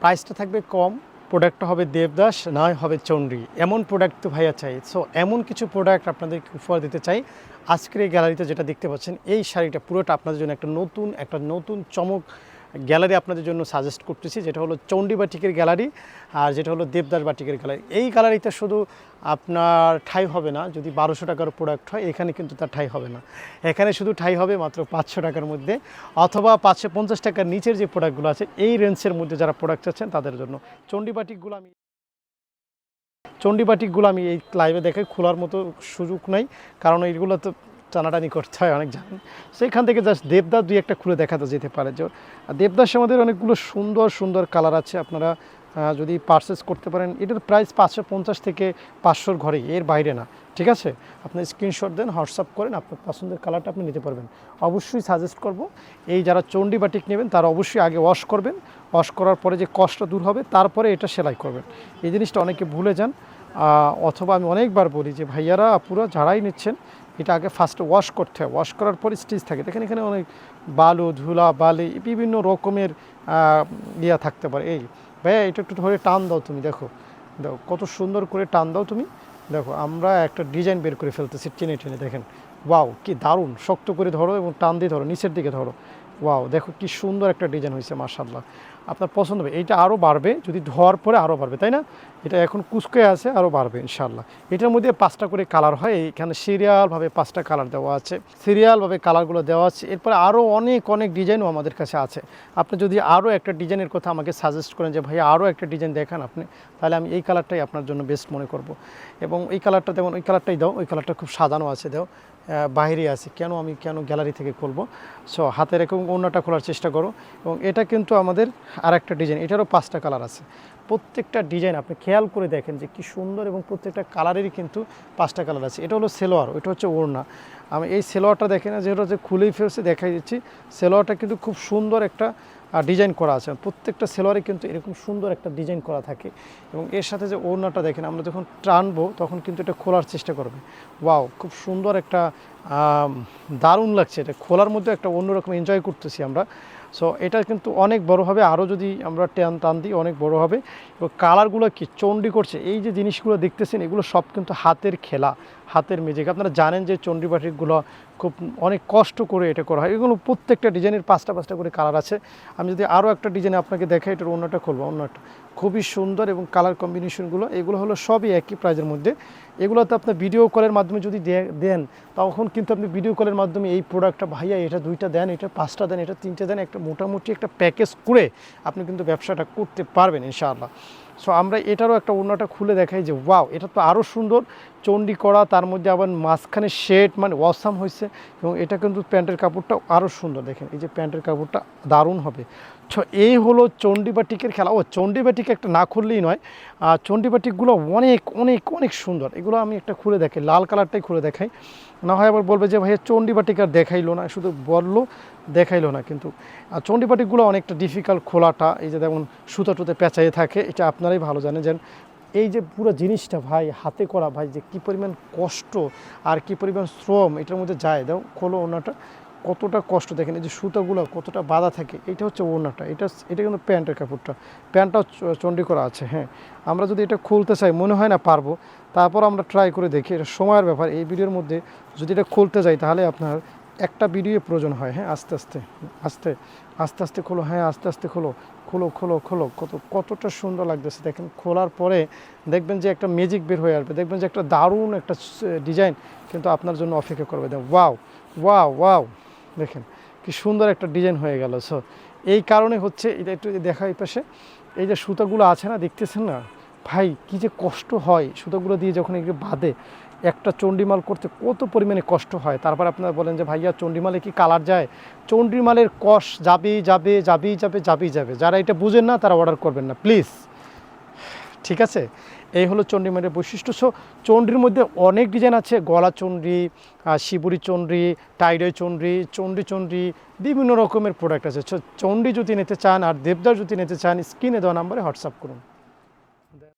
প্রাইসটা থাকবে কম, প্রোডাক্টটা হবে দেবদাস, নয় হবে চণ্ডী এমন প্রোডাক্ট তো ভাইয়া চাই। সো এমন কিছু প্রোডাক্ট আপনাদেরকে উপহার দিতে চাই। আজকের এই গ্যালারিতে যেটা দেখতে পাচ্ছেন, এই শাড়িটা পুরোটা আপনাদের জন্য একটা নতুন একটা নতুন চমক গ্যালারি আপনাদের জন্য সাজেস্ট করতেছি, যেটা হলো চণ্ডী বাটিকের গ্যালারি আর যেটা হলো দেবদাস বাটিকের গ্যালারি। এই গ্যালারিতে শুধু আপনার ঠাই হবে না, যদি বারোশো টাকার প্রোডাক্ট হয়, এখানে কিন্তু তার ঠাই হবে না। এখানে শুধু ঠাই হবে মাত্র পাঁচশো টাকার মধ্যে, অথবা পাঁচশো পঞ্চাশ টাকার নিচের যে প্রোডাক্টগুলো আছে, এই রেঞ্জের মধ্যে যারা প্রোডাক্ট চাচ্ছেন, তাদের জন্য। চণ্ডী বাটিকগুলো আমি চণ্ডী বাটিকগুলো আমি এই লাইভে দেখে খোলার মতো সুযোগ নাই, কারণ এইগুলো তো টানাটানি করতে হয় অনেক জানেন সেখান থেকে জাস্ট দেবদাস দুই একটা খুলে দেখাতে যেতে পারে। যে দেবদাস আমাদের অনেকগুলো সুন্দর সুন্দর কালার আছে। আপনারা যদি পারচেস করতে পারেন, এটার প্রাইস পাঁচশো পঞ্চাশ থেকে পাঁচশোর ঘরে, এর বাইরে না। ঠিক আছে? আপনি স্ক্রিনশট দেন হোয়াটসঅ্যাপ করেন, আপনার পছন্দের কালারটা আপনি নিতে পারবেন। অবশ্যই সাজেস্ট করব, এই যারা চণ্ডী বাটিক নেবেন, তারা অবশ্যই আগে ওয়াশ করবেন। ওয়াশ করার পরে যে কষ্ট দূর হবে, তারপরে এটা সেলাই করবেন। এই জিনিসটা অনেকে ভুলে যান। অথবা আমি অনেকবার বলি যে, ভাইয়ারা, আপুরা যারাই নিচ্ছেন এটা আগে ফার্স্টে ওয়াশ করতে হয়। ওয়াশ করার পরে স্টিচ থাকে। দেখেন এখানে অনেক বালু, ধুলা, বালি বিভিন্ন রকমের ইয়া থাকতে পারে। এই ভাইয়া, এটা একটু ধরে টান দাও তুমি, দেখো। দেখো, কত সুন্দর করে টান দাও তুমি। দেখো, আমরা একটা ডিজাইন বের করে ফেলতেছি টেনে টেনে, দেখেন। ওয়াও কি দারুণ! শক্ত করে ধরো এবং টান দিয়ে ধরো, নিচের দিকে ধরো। ওয়াও দেখো কি সুন্দর একটা ডিজাইন হয়েছে মার্শাল্লাহ আপনার পছন্দ হবে। এইটা আরও বাড়বে, যদি ধোয়ার পরে আরও বাড়বে, তাই না? এটা এখন কুচকে আছে আরও বাড়বে ইনশাল্লাহ এটার মধ্যে পাঁচটা করে কালার হয়। এখানে সিরিয়ালভাবে পাঁচটা কালার দেওয়া আছে। সিরিয়ালভাবে কালারগুলো দেওয়া আছে। এরপরে আরও অনেক অনেক ডিজাইনও আমাদের কাছে আছে। আপনি যদি আরও একটা ডিজাইনের কথা আমাকে সাজেস্ট করেন যে ভাই আরও একটা ডিজাইন দেখান আপনি, তাহলে আমি এই কালারটাই আপনার জন্য বেস্ট মনে করব। এবং এই কালারটা যেমন, ওই কালারটাই দাও, ওই কালারটা খুব সাজানো আছে, দাও। বাইরে আছে। কেন আমি, কেন গ্যালারি থেকে খুলবো? সো হাতে রেখে অন্যটা খোলার চেষ্টা করো। এবং এটা কিন্তু আমাদের আর একটা ডিজাইন, এটারও পাঁচটা কালার আছে। প্রত্যেকটা ডিজাইন আপনি খেয়াল করে দেখেন যে কি সুন্দর এবং প্রত্যেকটা কালারেরই কিন্তু পাঁচটা কালার আছে। এটা হলো সেলোয়ার ওইটা হচ্ছে ওড়না। আমি এই সেলোয়ারটা দেখে না যেটা হচ্ছে খুলেই ফেলছে, দেখাই দিচ্ছি। সেলোয়ারটা কিন্তু খুব সুন্দর একটা ডিজাইন করা আছে। প্রত্যেকটা সেলোয়ারে কিন্তু এরকম সুন্দর একটা ডিজাইন করা থাকে। এবং এর সাথে যে ওড়নাটা দেখেন, আমরা যখন টানবো, তখন কিন্তু এটা খোলার চেষ্টা করবে। ওয়াও, খুব সুন্দর একটা দারুণ লাগছে। এটা খোলার মধ্যে একটা অন্যরকম এনজয় করতেছি আমরা। সো এটা কিন্তু অনেক বড় হবে। আরও যদি আমরা টান টান দিই, অনেক বড় হবে। এবং কালারগুলো কি চণ্ডী করছে? এই যে জিনিসগুলো দেখতেছেন, এগুলো সব কিন্তু হাতের খেলা, হাতের মেজিক আপনারা জানেন যে চণ্ডী বাটিকগুলো খুব অনেক কষ্ট করে এটা করা হয়। এগুলো প্রত্যেকটা ডিজাইনের পাঁচটা পাঁচটা করে কালার আছে। আমি যদি আরও একটা ডিজাইন আপনাকে দেখাই, এটার অন্যটা খুলবো অন্য একটা খুবই সুন্দর এবং কালার কম্বিনেশনগুলো এগুলো হলো সবই একই প্রাইজের মধ্যে। এগুলোতে আপনি ভিডিও কলের মাধ্যমে যদি দেন, তখন কিন্তু আপনি ভিডিও কলের মাধ্যমে এই প্রোডাক্টটা ভাইয়া এটা দুইটা দেন, এটা পাঁচটা দেন, এটা তিনটে দেন, একটা মোটামুটি একটা প্যাকেজ করে আপনি কিন্তু ব্যবসাটা করতে পারবেন ইনশাআল্লাহ। সো আমরা এটারও একটা অন্যটা খুলে দেখাই যে ওয়াও এটা তো আরও সুন্দর। চণ্ডী করা, তার মধ্যে আবার মাঝখানে শেড মানে ওয়াসাম হয়েছে এবং এটা কিন্তু প্যান্টের কাপড়টা আরও সুন্দর। দেখেন, এই যে প্যান্টের কাপড়টা দারুণ হবে। এই হলো চণ্ডী বাটিকের খেলা। ও, চণ্ডী বাটিক একটা না খুললেই নয়। আর চণ্ডী বাটিকগুলো অনেক অনেক অনেক সুন্দর। এগুলো আমি একটা খুলে দেখাই, লাল কালারটাই খুলে দেখাই। না হয় আবার বলবে যে, ভাইয়া, চণ্ডী বাটিক আর দেখাইলো না। শুধু বলল, দেখাইলো না। কিন্তু আর চণ্ডী বাটিকগুলো অনেকটা ডিফিকাল্ট খোলাটা, এই যে যেমন সুতো টুতে পেঁচাইয়ে থাকে, এটা আপনারাই ভালো জানেন যেন এই যে পুরো জিনিসটা ভাই, হাতে করা ভাই, যে কী পরিমাণ কষ্ট আর কী পরিমাণ শ্রম এটার মধ্যে যায়। দাও খোলো ওনাটা কতটা কষ্ট দেখেন, এই যে সুতোগুলো কতটা বাঁধা থাকে এটা হচ্ছে ওড়নাটা, এটা এটা কিন্তু প্যান্টের কাপড়টা, প্যান্টটাও চণ্ডী করা আছে হ্যাঁ। আমরা যদি এটা খুলতে চাই, মনে হয় না পারব, তারপর আমরা ট্রাই করে দেখি, এটা সময়ের ব্যাপার, এই ভিডিওর মধ্যে যদি এটা খুলতে যাই, তাহলে আপনার একটা ভিডিও প্রয়োজন হয় হ্যাঁ আস্তে আস্তে আস্তে আস্তে আস্তে খোলো হ্যাঁ আস্তে আস্তে খোলো খোলো খোলো খোলো, কত, কতটা সুন্দর লাগতেছে, দেখেন, খোলার পরে দেখবেন যে একটা ম্যাজিক বের হয়ে আসবে, দেখবেন যে একটা দারুণ একটা ডিজাইন কিন্তু আপনার জন্য অপেক্ষা করবে দেখ ওয়াও ওয়াও ওয়াও দেখেন, কি সুন্দর একটা ডিজাইন হয়ে গেল সো এই কারণে হচ্ছে, এটা একটু দেখা এই পাশে, এই যে সুতাগুলো আছে না, দেখতেছেন না? ভাই, কি যে কষ্ট হয় সুতাগুলো দিয়ে যখন এগুলো বাঁধে একটা চণ্ডীমাল করতে কত পরিমাণে কষ্ট হয়। তারপর আপনারা বলেন যে, ভাইয়া, চণ্ডীমালে কি কালার যায়? চণ্ডীমালের কষ যাবেই যাবে যাবেই যাবে যাবেই, যাবে। যারা এটা বুঝেন না, তারা অর্ডার করবেন না। প্লিজ ঠিক আছে? এই হলো চণ্ডীমালের বৈশিষ্ট্য। সো চণ্ডীর মধ্যে অনেক ডিজাইন আছে। গলা চণ্ডী শিবুরি চণ্ডী টাইডয় চণ্ডী চণ্ডী চণ্ডী, বিভিন্ন রকমের প্রোডাক্ট আছে। চণ্ডী যদি নিতে চান আর দেবদার যদি নিতে চান, স্ক্রিনে দেওয়া নাম্বারে হোয়াটসঅ্যাপ করুন।